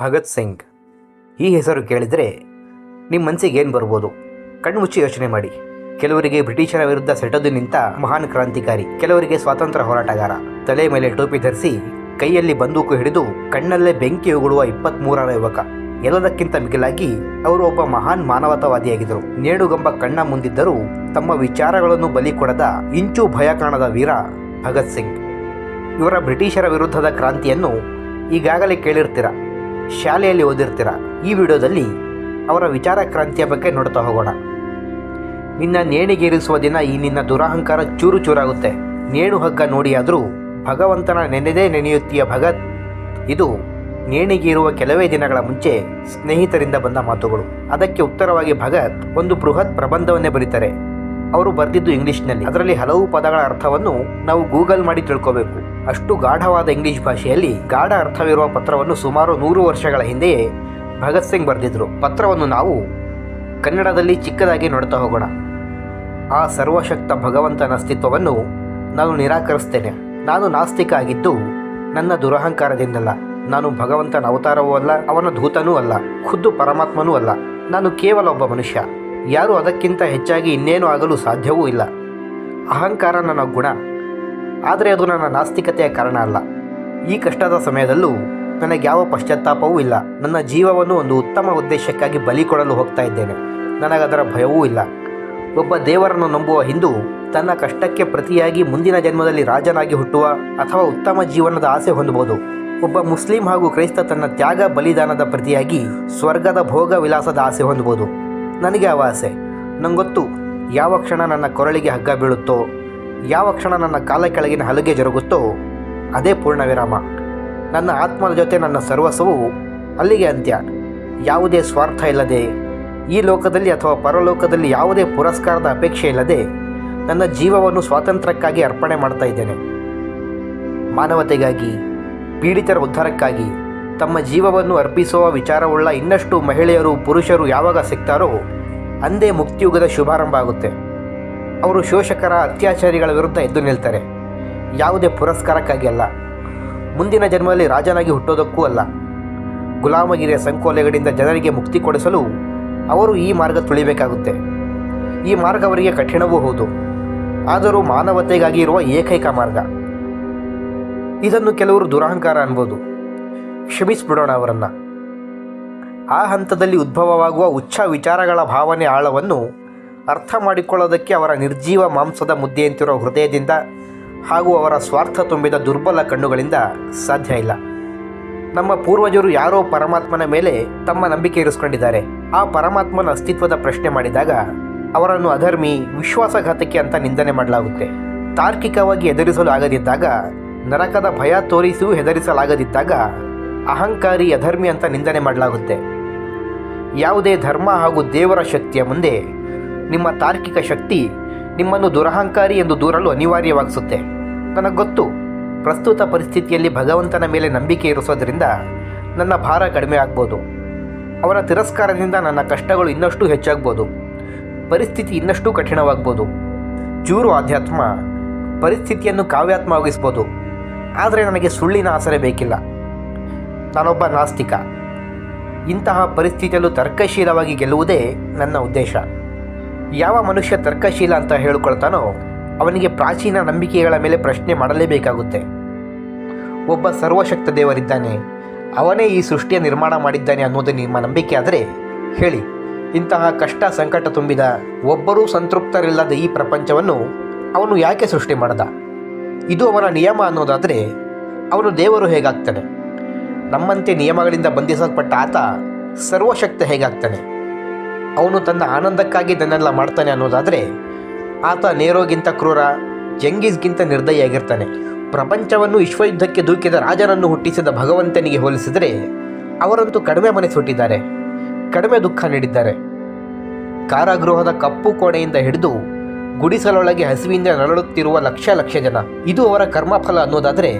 ಭಗತ್ ಸಿಂಗ್. ಈ ಹೆಸರು ಕೇಳಿದರೆ ನಿಮ್ಮ ಮನಸ್ಸಿಗೆ ಏನು ಬರ್ಬೋದು? ಕಣ್ಮುಚ್ಚಿ ಯೋಚನೆ ಮಾಡಿ. ಕೆಲವರಿಗೆ ಬ್ರಿಟಿಷರ ವಿರುದ್ಧ ಸೆಟದು ನಿಂತ ಮಹಾನ್ ಕ್ರಾಂತಿಕಾರಿ, ಕೆಲವರಿಗೆ ಸ್ವಾತಂತ್ರ್ಯ ಹೋರಾಟಗಾರ, ತಲೆ ಮೇಲೆ ಟೋಪಿ ಧರಿಸಿ ಕೈಯಲ್ಲಿ ಬಂದೂಕು ಹಿಡಿದು ಕಣ್ಣಲ್ಲೇ ಬೆಂಕಿ ಉಗುಳುವ ಇಪ್ಪತ್ತ್ಮೂರರ ಯುವಕ. ಎಲ್ಲದಕ್ಕಿಂತ ಮಿಗಿಲಾಗಿ ಅವರು ಒಬ್ಬ ಮಹಾನ್ ಮಾನವತಾವಾದಿಯಾಗಿದ್ದರು. ನೇಡುಗಂಬ ಕಣ್ಣ ಮುಂದಿದ್ದರೂ ತಮ್ಮ ವಿಚಾರಗಳನ್ನು ಬಲಿ ಕೊಡದ ಇಂಚು ಭಯ ಕಾಣದ ವೀರ ಭಗತ್ ಸಿಂಗ್. ಇವರ ಬ್ರಿಟಿಷರ ವಿರುದ್ಧದ ಕ್ರಾಂತಿಯನ್ನು ಈಗಾಗಲೇ ಕೇಳಿರ್ತೀರ. ಶಾಲೆಯಲ್ಲಿ ಓದಿರ್ತೀರ? ಈ ವಿಡಿಯೋದಲ್ಲಿ ಅವರ ವಿಚಾರ ಕ್ರಾಂತಿಯ ಬಗ್ಗೆ ನೋಡ್ತಾ ಹೋಗೋಣ. ನಿನ್ನ ನೇಣಿಗೇರಿಸುವ ದಿನ ಈ ನಿನ್ನ ದುರಹಂಕಾರ ಚೂರು ಚೂರಾಗುತ್ತೆ. ನೇಣು ಹಗ್ಗ ನೋಡಿಯಾದರೂ ಭಗವಂತನ ನೆನೆದೇ ನೆನೆಯುತ್ತೀಯ ಭಗತ್. ಇದು ನೇಣಿಗೇರುವ ಕೆಲವೇ ದಿನಗಳ ಮುಂಚೆ ಸ್ನೇಹಿತರಿಂದ ಬಂದ ಮಾತುಗಳು. ಅದಕ್ಕೆ ಉತ್ತರವಾಗಿ ಭಗತ್ ಒಂದು ಬೃಹತ್ ಪ್ರಬಂಧವನ್ನೇ ಬರೀತಾರೆ. ಅವರು ಬರೆದಿದ್ದು ಇಂಗ್ಲಿಷ್ನಲ್ಲಿ. ಅದರಲ್ಲಿ ಹಲವು ಪದಗಳ ಅರ್ಥವನ್ನು ನಾವು ಗೂಗಲ್ ಮಾಡಿ ತಿಳ್ಕೋಬೇಕು. ಅಷ್ಟು ಗಾಢವಾದ ಇಂಗ್ಲಿಷ್ ಭಾಷೆಯಲ್ಲಿ ಗಾಢ ಅರ್ಥವಿರುವ ಪತ್ರವನ್ನು ಸುಮಾರು ನೂರು ವರ್ಷಗಳ ಹಿಂದೆಯೇ ಭಗತ್ ಸಿಂಗ್ ಬರೆದಿದ್ರು. ಪತ್ರವನ್ನು ನಾವು ಕನ್ನಡದಲ್ಲಿ ಚಿಕ್ಕದಾಗಿ ನೋಡ್ತಾ ಹೋಗೋಣ. ಆ ಸರ್ವಶಕ್ತ ಭಗವಂತನ ಅಸ್ತಿತ್ವವನ್ನು ನಾನು ನಿರಾಕರಿಸ್ತೇನೆ. ನಾನು ನಾಸ್ತಿಕ ಆಗಿದ್ದು ನನ್ನ ದುರಹಂಕಾರದಿಂದಲ್ಲ. ನಾನು ಭಗವಂತನ ಅವತಾರವೂ ಅಲ್ಲ, ಅವನ ದೂತನೂ ಅಲ್ಲ, ಖುದ್ದು ಪರಮಾತ್ಮನೂ ಅಲ್ಲ. ನಾನು ಕೇವಲ ಒಬ್ಬ ಮನುಷ್ಯ. ಯಾರು ಅದಕ್ಕಿಂತ ಹೆಚ್ಚಾಗಿ ಇನ್ನೇನು ಆಗಲು ಸಾಧ್ಯವೂ ಇಲ್ಲ. ಅಹಂಕಾರ ನನ್ನ ಗುಣ. ಆದರೆ ಅದು ನನ್ನ ನಾಸ್ತಿಕತೆಯ ಕಾರಣ ಅಲ್ಲ. ಈ ಕಷ್ಟದ ಸಮಯದಲ್ಲೂ ನನಗೆ ಯಾವ ಪಶ್ಚಾತ್ತಾಪವೂ ಇಲ್ಲ. ನನ್ನ ಜೀವವನ್ನು ಒಂದು ಉತ್ತಮ ಉದ್ದೇಶಕ್ಕಾಗಿ ಬಲಿ ಕೊಡಲು ಹೋಗ್ತಾ ಇದ್ದೇನೆ. ನನಗದರ ಭಯವೂ ಇಲ್ಲ. ಒಬ್ಬ ದೇವರನ್ನು ನಂಬುವ ಹಿಂದೂ ತನ್ನ ಕಷ್ಟಕ್ಕೆ ಪ್ರತಿಯಾಗಿ ಮುಂದಿನ ಜನ್ಮದಲ್ಲಿ ರಾಜನಾಗಿ ಹುಟ್ಟುವ ಅಥವಾ ಉತ್ತಮ ಜೀವನದ ಆಸೆ ಹೊಂದಬಹುದು. ಒಬ್ಬ ಮುಸ್ಲಿಂ ಹಾಗೂ ಕ್ರೈಸ್ತ ತನ್ನ ತ್ಯಾಗ ಬಲಿದಾನದ ಪ್ರತಿಯಾಗಿ ಸ್ವರ್ಗದ ಭೋಗ ವಿಲಾಸದ ಆಸೆ ಹೊಂದಬಹುದು. ನನಗೆ ಅವ ಆಸೆ ನಂಗೊತ್ತು ಯಾವ ಕ್ಷಣ ನನ್ನ ಕೊರಳಿಗೆ ಹಗ್ಗ ಬೀಳುತ್ತೋ, ಯಾವ ಕ್ಷಣ ನನ್ನ ಕಾಲ ಕೆಳಗಿನ ಹಲಗೆ ಜರುಗುತ್ತೋ, ಅದೇ ಪೂರ್ಣ ವಿರಾಮ. ನನ್ನ ಆತ್ಮದ ಜೊತೆ ನನ್ನ ಸರ್ವಸ್ವವು ಅಲ್ಲಿಗೆ ಅಂತ್ಯ. ಯಾವುದೇ ಸ್ವಾರ್ಥ ಇಲ್ಲದೆ, ಈ ಲೋಕದಲ್ಲಿ ಅಥವಾ ಪರಲೋಕದಲ್ಲಿ ಯಾವುದೇ ಪುರಸ್ಕಾರದ ಅಪೇಕ್ಷೆ ಇಲ್ಲದೆ ನನ್ನ ಜೀವವನ್ನು ಸ್ವಾತಂತ್ರ್ಯಕ್ಕಾಗಿ ಅರ್ಪಣೆ ಮಾಡ್ತಾ ಇದ್ದೇನೆ. ಮಾನವತೆಗಾಗಿ, ಪೀಡಿತರ ಉದ್ಧಾರಕ್ಕಾಗಿ ತಮ್ಮ ಜೀವವನ್ನು ಅರ್ಪಿಸುವ ವಿಚಾರವುಳ್ಳ ಇನ್ನಷ್ಟು ಮಹಿಳೆಯರು ಪುರುಷರು ಯಾವಾಗ ಸಿಗ್ತಾರೋ ಅಂದೇ ಮುಕ್ತಿಯುಗದ ಶುಭಾರಂಭ ಆಗುತ್ತೆ. ಅವರು ಶೋಷಕರ, ಅತ್ಯಾಚಾರಿಗಳ ವಿರುದ್ಧ ಎದ್ದು ನಿಲ್ತಾರೆ. ಯಾವುದೇ ಪುರಸ್ಕಾರಕ್ಕಾಗಿ ಅಲ್ಲ. ಮುಂದಿನ ಜನ್ಮದಲ್ಲಿ ರಾಜನಾಗಿ ಹುಟ್ಟೋದಕ್ಕೂ ಅಲ್ಲ. ಗುಲಾಮಗಿರಿಯ ಸಂಕೋಲೆಗಳಿಂದ ಜನರಿಗೆ ಮುಕ್ತಿ ಕೊಡಿಸಲು ಅವರು ಈ ಮಾರ್ಗ ತುಳಿಬೇಕಾಗುತ್ತೆ. ಈ ಮಾರ್ಗ ಅವರಿಗೆ ಕಠಿಣವೂ ಹೌದು. ಆದರೂ ಮಾನವತೆಗಾಗಿ ಇರುವ ಏಕೈಕ ಮಾರ್ಗ. ಇದನ್ನು ಕೆಲವರು ದುರಹಂಕಾರ ಅನ್ಬೋದು. ಕ್ಷಮಿಸ್ಬಿಡೋಣ ಅವರನ್ನು. ಆ ಹಂತದಲ್ಲಿ ಉದ್ಭವವಾಗುವ ಉಚ್ಚ ವಿಚಾರಗಳ ಭಾವನೆ ಆಳವನ್ನು ಅರ್ಥ ಮಾಡಿಕೊಳ್ಳೋದಕ್ಕೆ ಅವರ ನಿರ್ಜೀವ ಮಾಂಸದ ಮುದ್ದೆಯಂತಿರೋ ಹೃದಯದಿಂದ ಹಾಗೂ ಅವರ ಸ್ವಾರ್ಥ ತುಂಬಿದ ದುರ್ಬಲ ಕಣ್ಣುಗಳಿಂದ ಸಾಧ್ಯ ಇಲ್ಲ. ನಮ್ಮ ಪೂರ್ವಜರು ಯಾರೋ ಪರಮಾತ್ಮನ ಮೇಲೆ ತಮ್ಮ ನಂಬಿಕೆ ಇರಿಸ್ಕೊಂಡಿದ್ದಾರೆ. ಆ ಪರಮಾತ್ಮನ ಅಸ್ತಿತ್ವದ ಪ್ರಶ್ನೆ ಮಾಡಿದಾಗ ಅವರನ್ನು ಅಧರ್ಮಿ ವಿಶ್ವಾಸಘಾತಕ್ಕೆ ಅಂತ ನಿಂದನೆ ಮಾಡಲಾಗುತ್ತೆ. ತಾರ್ಕಿಕವಾಗಿ ಎದುರಿಸಲು ಆಗದಿದ್ದಾಗ, ನರಕದ ಭಯ ತೋರಿಸಿಯೂ ಹೆದರಿಸಲಾಗದಿದ್ದಾಗ ಅಹಂಕಾರಿ ಅಧರ್ಮಿ ಅಂತ ನಿಂದನೆ ಮಾಡಲಾಗುತ್ತೆ. ಯಾವುದೇ ಧರ್ಮ ಹಾಗೂ ದೇವರ ಶಕ್ತಿಯ ಮುಂದೆ ನಿಮ್ಮ ತಾರ್ಕಿಕ ಶಕ್ತಿ ನಿಮ್ಮನ್ನು ದುರಹಂಕಾರಿ ಎಂದು ದೂರಲು ಅನಿವಾರ್ಯವಾಗಿಸುತ್ತೆ. ನನಗೆ ಗೊತ್ತು, ಪ್ರಸ್ತುತ ಪರಿಸ್ಥಿತಿಯಲ್ಲಿ ಭಗವಂತನ ಮೇಲೆ ನಂಬಿಕೆ ಇರಿಸೋದ್ರಿಂದ ನನ್ನ ಭಾರ ಕಡಿಮೆ ಆಗ್ಬೋದು. ಅವರ ತಿರಸ್ಕಾರದಿಂದ ನನ್ನ ಕಷ್ಟಗಳು ಇನ್ನಷ್ಟು ಹೆಚ್ಚಾಗ್ಬೋದು. ಪರಿಸ್ಥಿತಿ ಇನ್ನಷ್ಟು ಕಠಿಣವಾಗ್ಬೋದು. ಚೂರು ಆಧ್ಯಾತ್ಮ ಪರಿಸ್ಥಿತಿಯನ್ನು ಕಾವ್ಯಾತ್ಮವಾಗಿಸ್ಬೋದು. ಆದರೆ ನನಗೆ ಸುಳ್ಳಿನ ಆಸರೆ ಬೇಕಿಲ್ಲ. ನಾನೊಬ್ಬ ನಾಸ್ತಿಕ. ಇಂತಹ ಪರಿಸ್ಥಿತಿಯಲ್ಲೂ ತರ್ಕಶೀಲವಾಗಿ ಗೆಲ್ಲುವುದೇ ನನ್ನ ಉದ್ದೇಶ. ಯಾವ ಮನುಷ್ಯ ತರ್ಕಶೀಲ ಅಂತ ಹೇಳಿಕೊಳ್ತಾನೋ, ಅವನಿಗೆ ಪ್ರಾಚೀನ ನಂಬಿಕೆಗಳ ಮೇಲೆ ಪ್ರಶ್ನೆ ಮಾಡಲೇಬೇಕಾಗುತ್ತೆ. ಒಬ್ಬ ಸರ್ವಶಕ್ತ ದೇವರಿದ್ದಾನೆ. ಅವನೇ ಈ ಸೃಷ್ಟಿಯ ನಿರ್ಮಾಣ ಮಾಡಿದ್ದಾನೆ ಅನ್ನೋದು ನಿಮ್ಮ ನಂಬಿಕೆ ಆದರೆ ಹೇಳಿ. ಇಂತಹ ಕಷ್ಟ ಸಂಕಟ ತುಂಬಿದ ಒಬ್ಬರೂ ಸಂತೃಪ್ತರಿಲ್ಲದ ಈ ಪ್ರಪಂಚವನ್ನು ಅವನು ಯಾಕೆ ಸೃಷ್ಟಿ ಮಾಡದ? ಇದು ಅವನ ನಿಯಮ ಅನ್ನೋದಾದರೆ, ಅವನು ದೇವರು ಹೇಗಾಗ್ತಾನೆ? ನಮ್ಮಂತೆ ನಿಯಮಗಳಿಂದ ಬಂಧಿಸಲ್ಪಟ್ಟ ಆತ ಸರ್ವಶಕ್ತ ಹೇಗಾಗ್ತಾನೆ? ಅವನು ತನ್ನ ಆನಂದಕ್ಕಾಗಿ ಇದನ್ನೆಲ್ಲ ಮಾಡ್ತಾನೆ ಅನ್ನೋದಾದರೆ ಆತ ನೇರೋಗಿಂತ ಕ್ರೂರ, ಜಂಗೀಸ್ಗಿಂತ ನಿರ್ದಯಿಯಾಗಿರ್ತಾನೆ. ಪ್ರಪಂಚವನ್ನು ವಿಶ್ವಯುದ್ಧಕ್ಕೆ ದೂಕಿದ ರಾಜನನ್ನು ಹುಟ್ಟಿಸಿದ ಭಗವಂತನಿಗೆ ಹೋಲಿಸಿದರೆ ಅವರಂತೂ ಕಡಿಮೆ ಮನಸ್ಸು ಹುಟ್ಟಿದ್ದಾರೆ, ಕಡಿಮೆ ದುಃಖ ನೀಡಿದ್ದಾರೆ. ಕಾರಾಗೃಹದ ಕಪ್ಪು ಕೋಣೆಯಿಂದ ಹಿಡಿದು ಗುಡಿಸಲೊಳಗೆ ಹಸಿವಿಂದ ನರಳುತ್ತಿರುವ ಲಕ್ಷ ಲಕ್ಷ ಜನ. ಇದು ಅವರ ಕರ್ಮಫಲ ಅನ್ನೋದಾದರೆ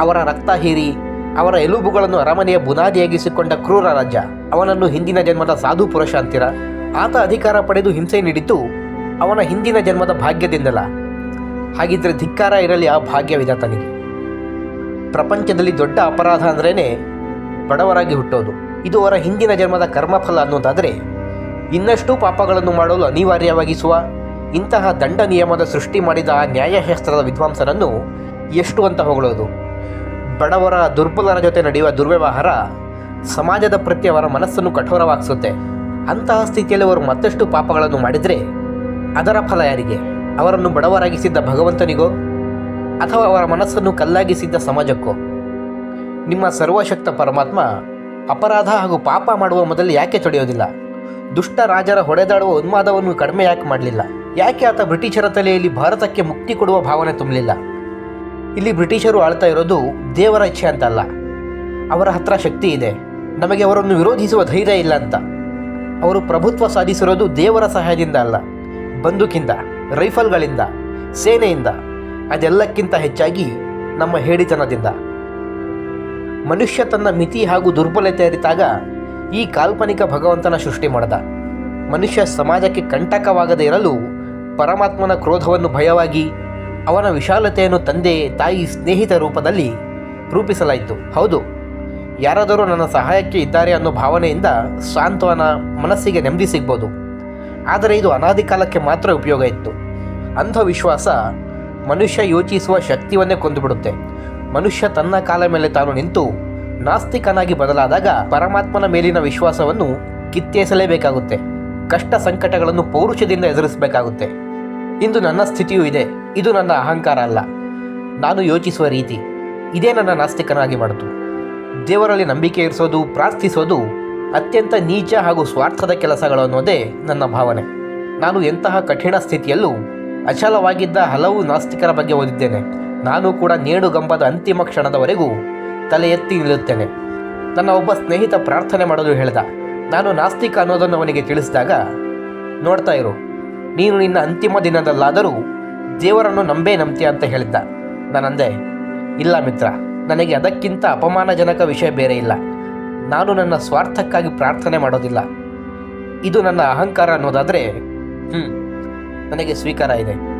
ಅವರ ರಕ್ತ ಹೀರಿ ಅವರ ಎಲುಬುಗಳನ್ನು ಅರಮನೆಯ ಬುನಾದಿಯಾಗಿಸಿಕೊಂಡ ಕ್ರೂರ ರಾಜ. ಅವನನ್ನು ಹಿಂದಿನ ಜನ್ಮದ ಸಾಧು ಪುರುಷ ಅಂತೀರ. ಆತ ಅಧಿಕಾರ ಪಡೆದು ಹಿಂಸೆ ನೀಡಿದ್ದು ಅವನ ಹಿಂದಿನ ಜನ್ಮದ ಭಾಗ್ಯದಿಂದಲ್ಲ. ಹಾಗಿದ್ರೆ ಧಿಕ್ಕಾರ ಇರಲಿ ಆ ಭಾಗ್ಯವಿದ ತನಗೆ ಪ್ರಪಂಚದಲ್ಲಿ ದೊಡ್ಡ ಅಪರಾಧ ಅಂದ್ರೇ ಬಡವರಾಗಿ ಹುಟ್ಟೋದು. ಇದು ಅವರ ಹಿಂದಿನ ಜನ್ಮದ ಕರ್ಮಫಲ ಅನ್ನೋದಾದರೆ ಇನ್ನಷ್ಟು ಪಾಪಗಳನ್ನು ಮಾಡಲು ಅನಿವಾರ್ಯವಾಗಿಸುವ ಇಂತಹ ದಂಡ ನಿಯಮದ ಸೃಷ್ಟಿ ಮಾಡಿದ ಆ ನ್ಯಾಯಶಾಸ್ತ್ರದ ವಿದ್ವಾಂಸರನ್ನು ಎಷ್ಟು ಅಂತ ಹೊಗಳೋದು. ಬಡವರ ದುರ್ಬಲರ ಜೊತೆ ನಡೆಯುವ ದುರ್ವ್ಯವಹಾರ ಸಮಾಜದ ಪ್ರತಿ ಅವರ ಮನಸ್ಸನ್ನು ಕಠೋರವಾಗಿಸುತ್ತೆ. ಅಂತಹ ಸ್ಥಿತಿಯಲ್ಲಿ ಅವರು ಮತ್ತಷ್ಟು ಪಾಪಗಳನ್ನು ಮಾಡಿದರೆ ಅದರ ಫಲ ಯಾರಿಗೆ? ಅವರನ್ನು ಬಡವರಾಗಿಸಿದ್ದ ಭಗವಂತನಿಗೋ? ಅಥವಾ ಅವರ ಮನಸ್ಸನ್ನು ಕಲ್ಲಾಗಿಸಿದ್ದ ಸಮಾಜಕ್ಕೋ? ನಿಮ್ಮ ಸರ್ವಶಕ್ತ ಪರಮಾತ್ಮ ಅಪರಾಧ ಹಾಗೂ ಪಾಪ ಮಾಡುವ ಮೊದಲು ಯಾಕೆ ತೊಡೆಯೋದಿಲ್ಲ? ದುಷ್ಟ ರಾಜರ ಹೊಡೆದಾಡುವ ಉನ್ಮಾದವನ್ನು ಕಡಿಮೆ ಯಾಕೆ ಮಾಡಲಿಲ್ಲ? ಯಾಕೆ ಆತ ಬ್ರಿಟಿಷರ ತಲೆಯಲ್ಲಿ ಭಾರತಕ್ಕೆ ಮುಕ್ತಿ ಕೊಡುವ ಭಾವನೆ ತುಂಬಲಿಲ್ಲ? ಇಲ್ಲಿ ಬ್ರಿಟಿಷರು ಆಳ್ತಾ ಇರೋದು ದೇವರ ಇಚ್ಛೆ ಅಂತ ಅಲ್ಲ ಅವರ ಹತ್ರ ಶಕ್ತಿ ಇದೆ. ನಮಗೆ ಅವರನ್ನು ವಿರೋಧಿಸುವ ಧೈರ್ಯ ಇಲ್ಲ ಅಂತ. ಅವರು ಪ್ರಭುತ್ವ ಸಾಧಿಸಿರೋದು ದೇವರ ಸಹಾಯದಿಂದ ಅಲ್ಲ. ಬಂದೂಕಿಂದ, ರೈಫಲ್ಗಳಿಂದ, ಸೇನೆಯಿಂದ, ಅದೆಲ್ಲಕ್ಕಿಂತ ಹೆಚ್ಚಾಗಿ ನಮ್ಮ ಹೇಡಿತನದಿಂದ. ಮನುಷ್ಯ ತನ್ನ ಮಿತಿ ಹಾಗೂ ದುರ್ಬಲತೆ ಅರಿತಾಗ ಈ ಕಾಲ್ಪನಿಕ ಭಗವಂತನ ಸೃಷ್ಟಿ ಮಾಡದ. ಮನುಷ್ಯ ಸಮಾಜಕ್ಕೆ ಕಂಟಕವಾಗದೇ ಇರಲು ಪರಮಾತ್ಮನ ಕ್ರೋಧವನ್ನು ಭಯವಾಗಿ ಅವನ ವಿಶಾಲತೆಯನ್ನು ತಂದೆ, ತಾಯಿ ಸ್ನೇಹಿತ ರೂಪದಲ್ಲಿ ರೂಪಿಸಲಾಯಿತು. ಹೌದು, ಯಾರಾದರೂ ನನ್ನ ಸಹಾಯಕ್ಕೆ ಇದ್ದಾರೆ ಅನ್ನೋ ಭಾವನೆಯಿಂದ ಸಾಂತ್ವನ ಮನಸ್ಸಿಗೆ ನೆಮ್ಮದಿ ಸಿಗ್ಬೋದು. ಆದರೆ ಇದು ಅನಾದಿ ಕಾಲಕ್ಕೆ ಮಾತ್ರ ಉಪಯೋಗ ಇತ್ತು. ಅಂಧವಿಶ್ವಾಸ ಮನುಷ್ಯ ಯೋಚಿಸುವ ಶಕ್ತಿಯನ್ನೇ ಕೊಂದುಬಿಡುತ್ತೆ. ಮನುಷ್ಯ ತನ್ನ ಕಾಲ ಮೇಲೆ ತಾನು ನಿಂತು ನಾಸ್ತಿಕನಾಗಿ ಬದಲಾದಾಗ ಪರಮಾತ್ಮನ ಮೇಲಿನ ವಿಶ್ವಾಸವನ್ನು ಕಿತ್ತೇಸಲೇಬೇಕಾಗುತ್ತೆ. ಕಷ್ಟ ಸಂಕಟಗಳನ್ನು ಪೌರುಷದಿಂದ ಎದುರಿಸಬೇಕಾಗುತ್ತೆ. ಇಂದು ನನ್ನ ಸ್ಥಿತಿಯೂ ಇದೆ. ಇದು ನನ್ನ ಅಹಂಕಾರ ಅಲ್ಲ. ನಾನು ಯೋಚಿಸುವ ರೀತಿ ಇದೇ ನನ್ನ ನಾಸ್ತಿಕನಾಗಿ ಮಾಡಿತು ದೇವರಲ್ಲಿ ನಂಬಿಕೆ ಇರಿಸೋದು, ಪ್ರಾರ್ಥಿಸೋದು ಅತ್ಯಂತ ನೀಚ ಹಾಗೂ ಸ್ವಾರ್ಥದ ಕೆಲಸಗಳು ಅನ್ನೋದೇ ನನ್ನ ಭಾವನೆ. ನಾನು ಎಂತಹ ಕಠಿಣ ಸ್ಥಿತಿಯಲ್ಲೂ ಅಚಲವಾಗಿದ್ದ ಹಲವು ನಾಸ್ತಿಕರ ಬಗ್ಗೆ ಓದಿದ್ದೇನೆ. ನಾನು ಕೂಡ ನೇಣುಗಂಬದ ಅಂತಿಮ ಕ್ಷಣದವರೆಗೂ ತಲೆ ಎತ್ತಿ ನಿಲ್ಲುತ್ತೇನೆ. ನನ್ನ ಒಬ್ಬ ಸ್ನೇಹಿತ ಪ್ರಾರ್ಥನೆ ಮಾಡಲು ಹೇಳ್ದ. ನಾನು ನಾಸ್ತಿಕ ಅನ್ನೋದನ್ನು ಅವನಿಗೆ ತಿಳಿಸಿದಾಗ, ನೋಡ್ತಾ ಇರು, ನೀನು ನಿನ್ನ ಅಂತಿಮ ದಿನದಲ್ಲಾದರೂ ದೇವರನ್ನು ನಂಬೇ ನಂಬ್ತೀಯ ಅಂತ ಹೇಳಿದ್ದ ನಾನಂದೆ, ಇಲ್ಲ ಮಿತ್ರ, ನನಗೆ ಅದಕ್ಕಿಂತ ಅಪಮಾನಜನಕ ವಿಷಯ ಬೇರೆ ಇಲ್ಲ. ನಾನು ನನ್ನ ಸ್ವಾರ್ಥಕ್ಕಾಗಿ ಪ್ರಾರ್ಥನೆ ಮಾಡೋದಿಲ್ಲ. ಇದು ನನ್ನ ಅಹಂಕಾರ ಅನ್ನೋದಾದರೆ ಹ್ಞೂ ನನಗೆ ಸ್ವೀಕಾರ ಇದೆ.